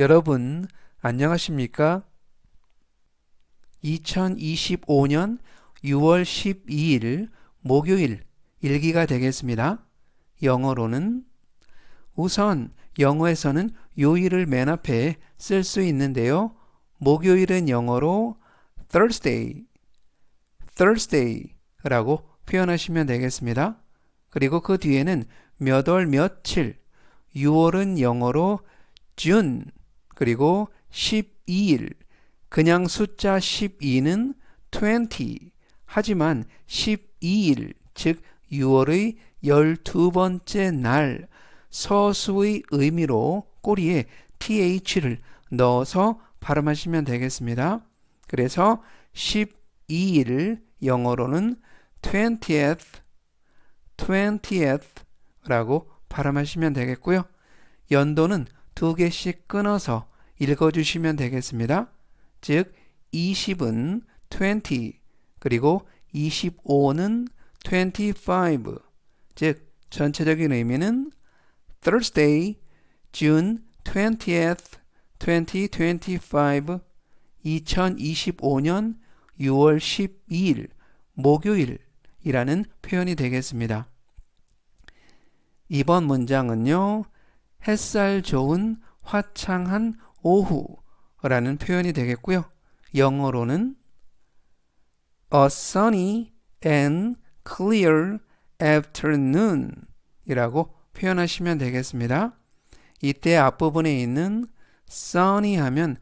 여러분, 안녕하십니까? 2025년 6월 12일 목요일 일기가 되겠습니다. 영어로는 우선 영어에서는 요일을 맨 앞에 쓸 수 있는데요. 목요일은 영어로 Thursday, Thursday라고 표현하시면 되겠습니다. 그리고 그 뒤에는 몇월 며칠, 6월은 영어로 June, 그리고 12일, 그냥 숫자 12는 20, 하지만 12일, 즉 6월의 12번째 날, 서수의 의미로 꼬리에 th를 넣어서 발음하시면 되겠습니다. 그래서 12일 영어로는 20th, 20th 라고 발음하시면 되겠고요. 연도는 두 개씩 끊어서 읽어주시면 되겠습니다. 즉 20은 20 그리고 25는 25 즉 전체적인 의미는 Thursday, June 20th, 2025 2025년 6월 12일 목요일이라는 표현이 되겠습니다. 이번 문장은요. 햇살 좋은 화창한 오후라는 표현이 되겠고요. 영어로는 a sunny and clear afternoon 이라고 표현하시면 되겠습니다. 이때 앞부분에 있는 sunny 하면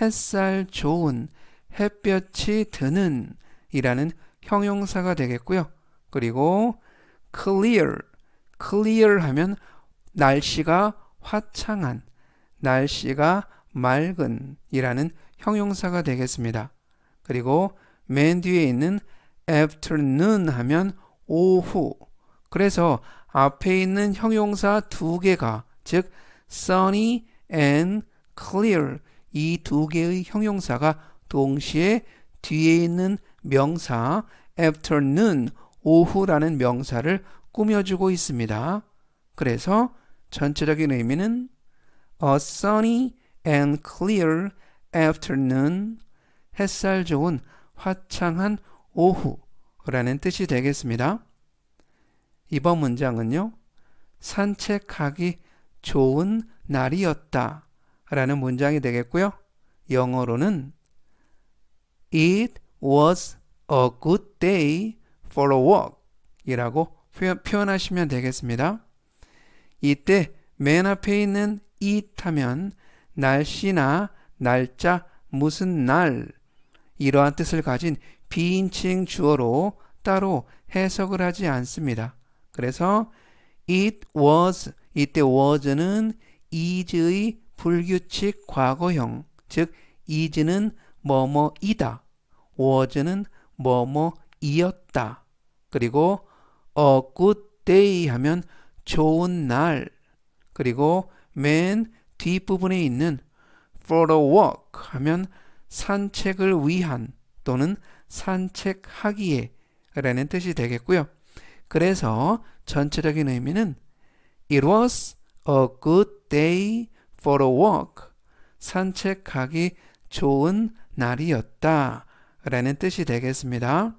햇살 좋은, 햇볕이 드는 이라는 형용사가 되겠고요. 그리고 clear, clear 하면 날씨가 화창한, 날씨가 맑은 이라는 형용사가 되겠습니다. 그리고 맨 뒤에 있는 afternoon 하면 오후. 그래서 앞에 있는 형용사 두 개가 즉 sunny and clear 이 두 개의 형용사가 동시에 뒤에 있는 명사 afternoon 오후라는 명사를 꾸며주고 있습니다. 그래서 전체적인 의미는 a sunny and clear afternoon 햇살 좋은 화창한 오후라는 뜻이 되겠습니다. 이번 문장은요. 산책하기 좋은 날이었다 라는 문장이 되겠고요. 영어로는 It was a good day for a walk 이라고 표현하시면 되겠습니다. 이때 맨 앞에 있는 it 하면 날씨나 날짜 무슨 날 이러한 뜻을 가진 비인칭 주어로 따로 해석을 하지 않습니다. 그래서 it was 이때 was는 is의 불규칙 과거형 즉 is는 뭐뭐이다 was는 뭐뭐이었다 그리고 a good day 하면 좋은 날 그리고 맨 뒷부분에 있는 for a walk 하면 산책을 위한 또는 산책하기에 라는 뜻이 되겠고요. 그래서 전체적인 의미는 It was a good day for a walk. 산책하기 좋은 날이었다. 라는 뜻이 되겠습니다.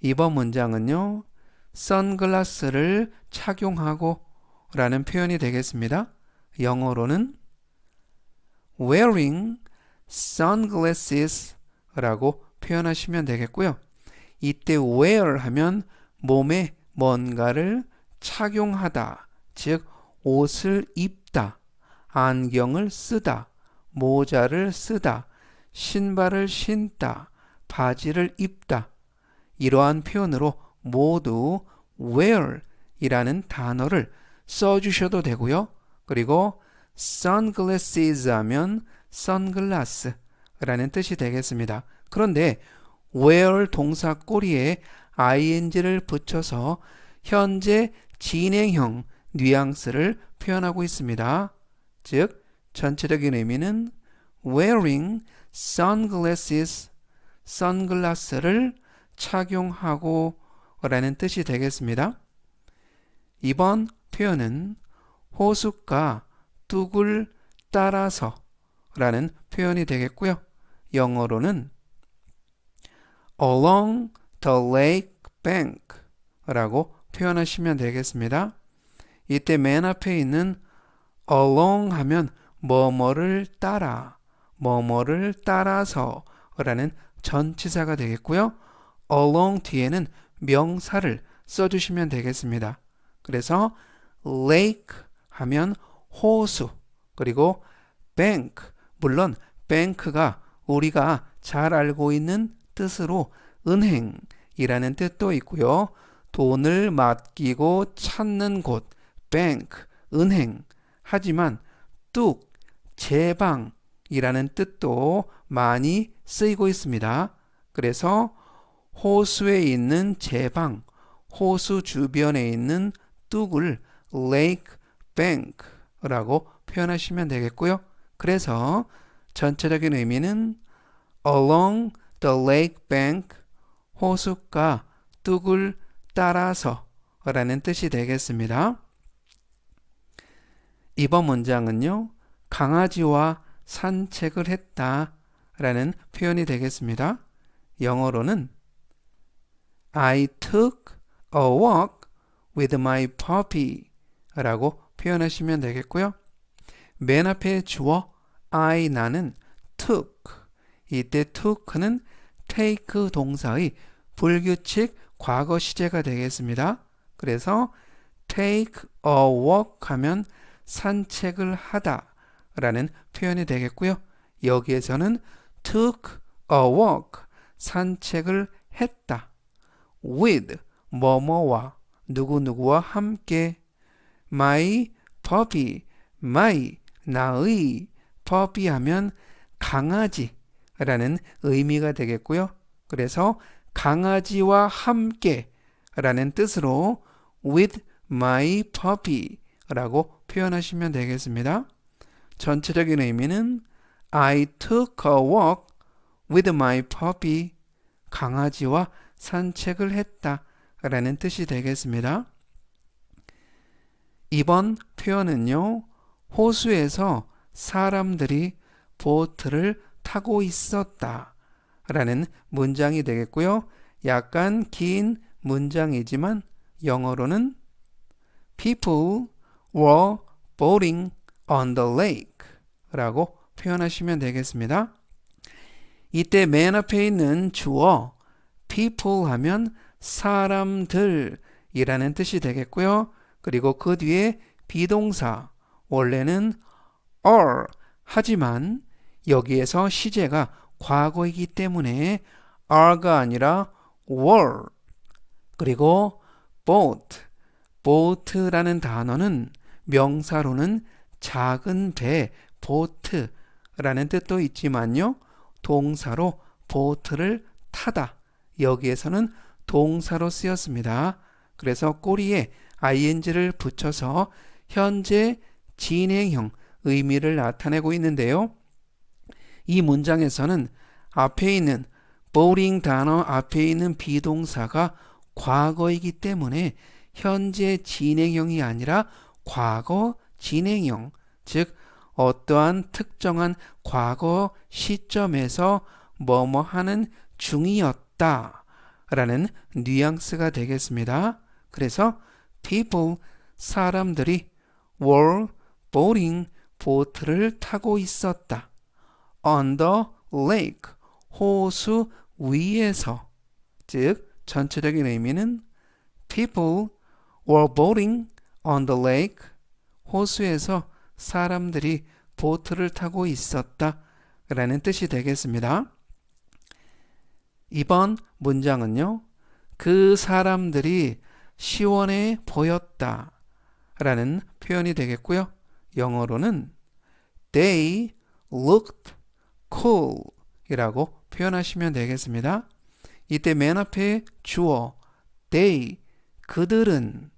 이번 문장은요. 선글라스를 착용하고 라는 표현이 되겠습니다. 영어로는 wearing sunglasses 라고 표현하시면 되겠고요. 이때 wear 하면 몸에 뭔가를 착용하다, 즉 옷을 입다, 안경을 쓰다, 모자를 쓰다, 신발을 신다, 바지를 입다. 이러한 표현으로 모두 wear 이라는 단어를 써주셔도 되고요. 그리고 sunglasses 하면 선글라스 라는 뜻이 되겠습니다. 그런데 wear 동사 꼬리에 ing를 붙여서 현재 진행형 뉘앙스를 표현하고 있습니다. 즉, 전체적인 의미는 wearing sunglasses, 선글라스를 착용하고 라는 뜻이 되겠습니다. 이번 표현은 호숫가 뚝을 따라서 라는 표현이 되겠고요. 영어로는 along the lake bank 라고 표현하시면 되겠습니다. 이때 맨 앞에 있는 along 하면 뭐뭐를 따라, 뭐뭐를 따라서 라는 전치사가 되겠고요. along 뒤에는 명사를 써주시면 되겠습니다. 그래서 lake 하면 호수, 그리고 bank, 물론 bank가 우리가 잘 알고 있는 뜻으로 은행이라는 뜻도 있고요. 돈을 맡기고 찾는 곳, bank, 은행. 하지만 뚝, 제방이라는 뜻도 많이 쓰이고 있습니다. 그래서 호수에 있는 제방, 호수 주변에 있는 뚝을 lake bank라고 표현하시면 되겠고요. 그래서 전체적인 의미는 along the lake bank 호숫가 뚝을 따라서 라는 뜻이 되겠습니다. 이번 문장은요. 강아지와 산책을 했다 라는 표현이 되겠습니다. 영어로는 I took a walk with my puppy 라고 표현하시면 되겠고요. 맨 앞에 주어 I 나는 took 이때 took는 take 동사의 불규칙 과거 시제가 되겠습니다. 그래서 take a walk 하면 산책을 하다 라는 표현이 되겠고요. 여기에서는 took a walk 산책을 했다. With 뭐뭐와 누구누구와 함께 my puppy my 나의 puppy 하면 강아지라는 의미가 되겠고요. 그래서 강아지와 함께 라는 뜻으로 with my puppy 라고 표현하시면 되겠습니다. 전체적인 의미는 I took a walk with my puppy 강아지와 산책을 했다 라는 뜻이 되겠습니다. 이번 표현은요. 호수에서 사람들이 보트를 타고 있었다 라는 문장이 되겠고요. 약간 긴 문장이지만 영어로는 People were boating on the lake 라고 표현하시면 되겠습니다. 이때 맨 앞에 있는 주어 people 하면 사람들이라는 뜻이 되겠고요. 그리고 그 뒤에 비동사 원래는 are 하지만 여기에서 시제가 과거이기 때문에 are가 아니라 were 그리고 boat boat라는 단어는 명사로는 작은 배 보트라는 뜻도 있지만요. 동사로 보트를 타다 여기에서는 동사로 쓰였습니다. 그래서 꼬리에 ing를 붙여서 현재 진행형 의미를 나타내고 있는데요. 이 문장에서는 앞에 있는 boating 단어 앞에 있는 비동사가 과거이기 때문에 현재 진행형이 아니라 과거 진행형, 즉 어떠한 특정한 과거 시점에서 뭐뭐 하는 중이었 다 라는 뉘앙스가 되겠습니다. 그래서 people, 사람들이 were boating, 보트를 타고 있었다. on the lake, 호수 위에서 즉 전체적인 의미는 people were boating on the lake, 호수에서 사람들이 보트를 타고 있었다 라는 뜻이 되겠습니다. 이번 문장은요. 그 사람들이 시원해 보였다 라는 표현이 되겠고요. 영어로는 they looked cool 이라고 표현하시면 되겠습니다. 이때 맨 앞에 주어 they 그들은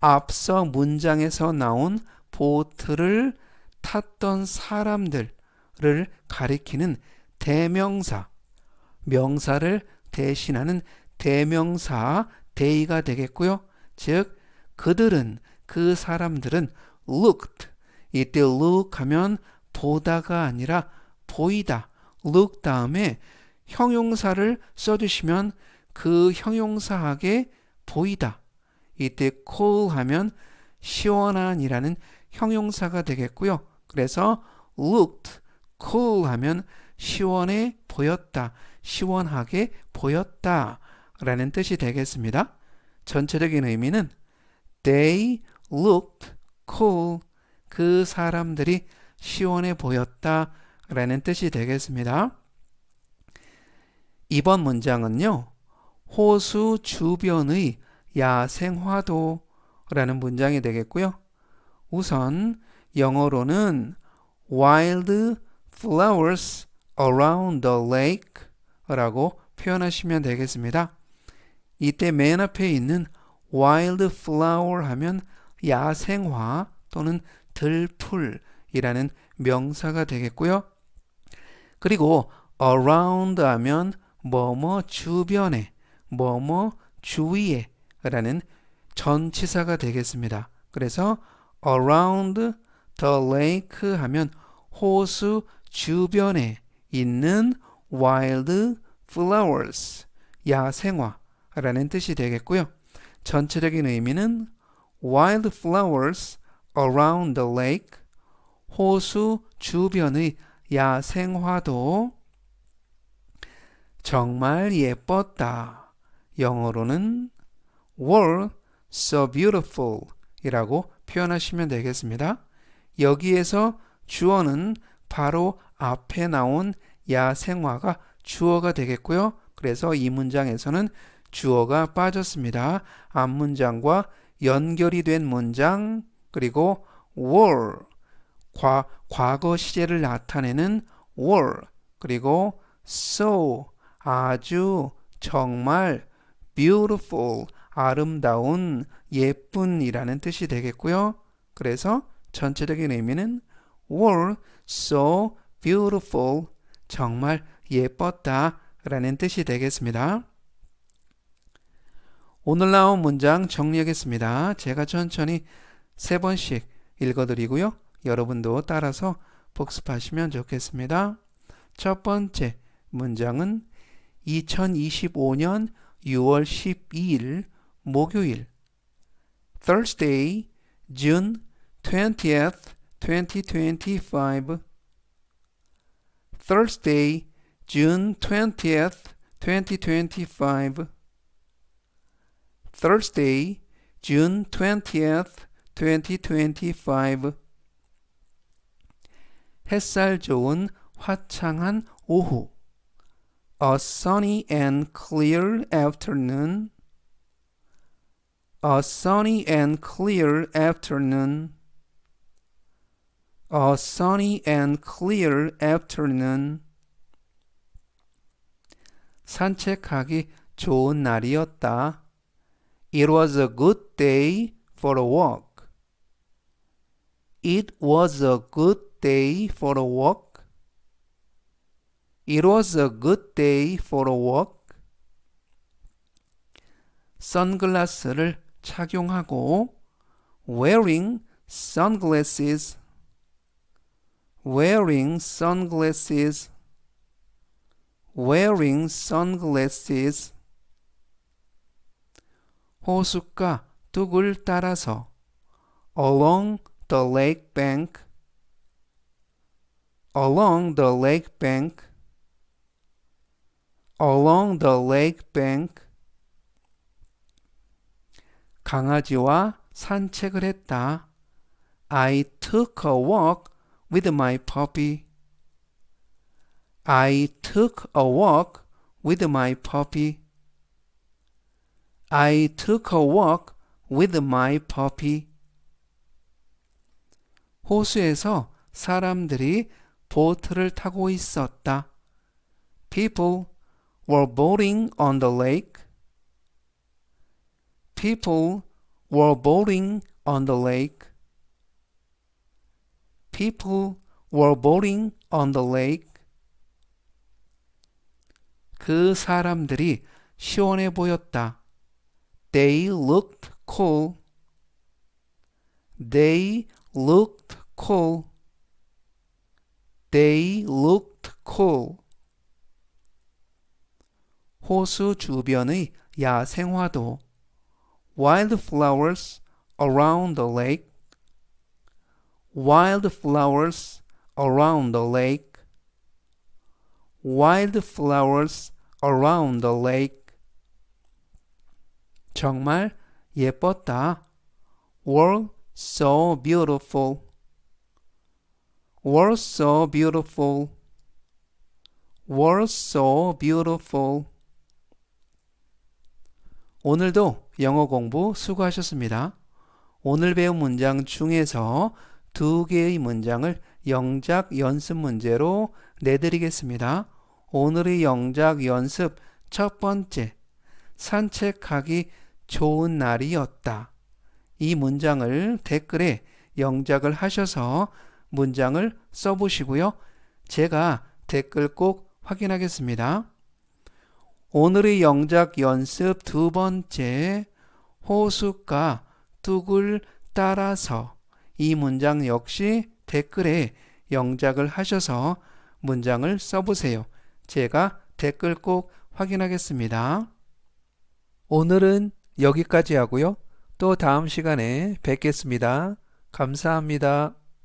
앞서 문장에서 나온 보트를 탔던 사람들을 가리키는 대명사 명사를 대신하는 대명사 데이가 되겠고요. 즉 그들은 그 사람들은 looked 이때 look 하면 보다가 아니라 보이다. look 다음에 형용사를 써주시면 그 형용사하게 보이다. 이때 cool 하면 시원한이라는 형용사가 되겠고요. 그래서 looked cool 하면 시원해 보였다. 시원하게 보였다. 라는 뜻이 되겠습니다. 전체적인 의미는 they looked cool. 그 사람들이 시원해 보였다. 라는 뜻이 되겠습니다. 이번 문장은요. 호수 주변의 야생화도 라는 문장이 되겠고요. 우선 영어로는 wild flowers around the lake 라고 표현하시면 되겠습니다. 이때 맨 앞에 있는 wild flower 하면 야생화 또는 들풀이라는 명사가 되겠고요. 그리고 around 하면 뭐뭐 주변에, 뭐뭐 주위에 라는 전치사가 되겠습니다. 그래서 around the lake 하면 호수 주변에 있는 wild flowers, 야생화라는 뜻이 되겠고요. 전체적인 의미는 wild flowers around the lake, 호수 주변의 야생화도 정말 예뻤다. 영어로는 were so beautiful 이라고 표현하시면 되겠습니다. 여기에서 주어는 바로 앞에 나온 야생화가 주어가 되겠고요. 그래서 이 문장에서는 주어가 빠졌습니다. 앞 문장과 연결이 된 문장 그리고 were 과, 과거 시제를 나타내는 were 그리고 so 아주 정말 beautiful 아름다운 예쁜이라는 뜻이 되겠고요. 그래서 전체적인 의미는 were so beautiful 정말 예뻤다 라는 뜻이 되겠습니다. 오늘 나온 문장 정리하겠습니다. 제가 천천히 세 번씩 읽어드리고요. 여러분도 따라서 복습하시면 좋겠습니다. 첫 번째 문장은 2025년 6월 12일 목요일 Thursday, June 20th, 2025 Thursday, June 20th, 2025 Thursday, June 20th, 2025 햇살 좋은 화창한 오후 A sunny and clear afternoon A sunny and clear afternoon A sunny and clear afternoon 산책하기 좋은 날이었다. It was a good day for a walk. It was a good day for a walk. It was a good day for a walk. 선글라스를 착용하고 wearing sunglasses wearing sunglasses wearing sunglasses 호숫가 뚝을 따라서 along the lake bank along the lake bank along the lake bank 강아지와 산책을 했다. I took a walk with my puppy. I took a walk with my puppy. I took a walk with my puppy. 호수에서 사람들이 보트를 타고 있었다. People were boating on the lake. People were boating on the lake. People were boating on the lake. 그 사람들이 시원해 보였다. They looked cool. They looked cool. They looked cool. 호수 주변의 야생화도 wildflowers around the lake. wildflowers around the lake. wildflowers around the lake. 정말 예뻤다. were so beautiful. were so beautiful. were so beautiful. 오늘도 영어 공부 수고하셨습니다. 오늘 배운 문장 중에서 두 개의 문장을 영작 연습 문제로 내드리겠습니다. 오늘의 영작 연습 첫 번째, 산책하기 좋은 날이었다. 이 문장을 댓글에 영작을 하셔서 문장을 써보시고요. 제가 댓글 꼭 확인하겠습니다. 오늘의 영작 연습 두 번째, 호숫가 뚝을 따라서 이 문장 역시 댓글에 영작을 하셔서 문장을 써보세요. 제가 댓글 꼭 확인하겠습니다. 오늘은 여기까지 하고요. 또 다음 시간에 뵙겠습니다. 감사합니다.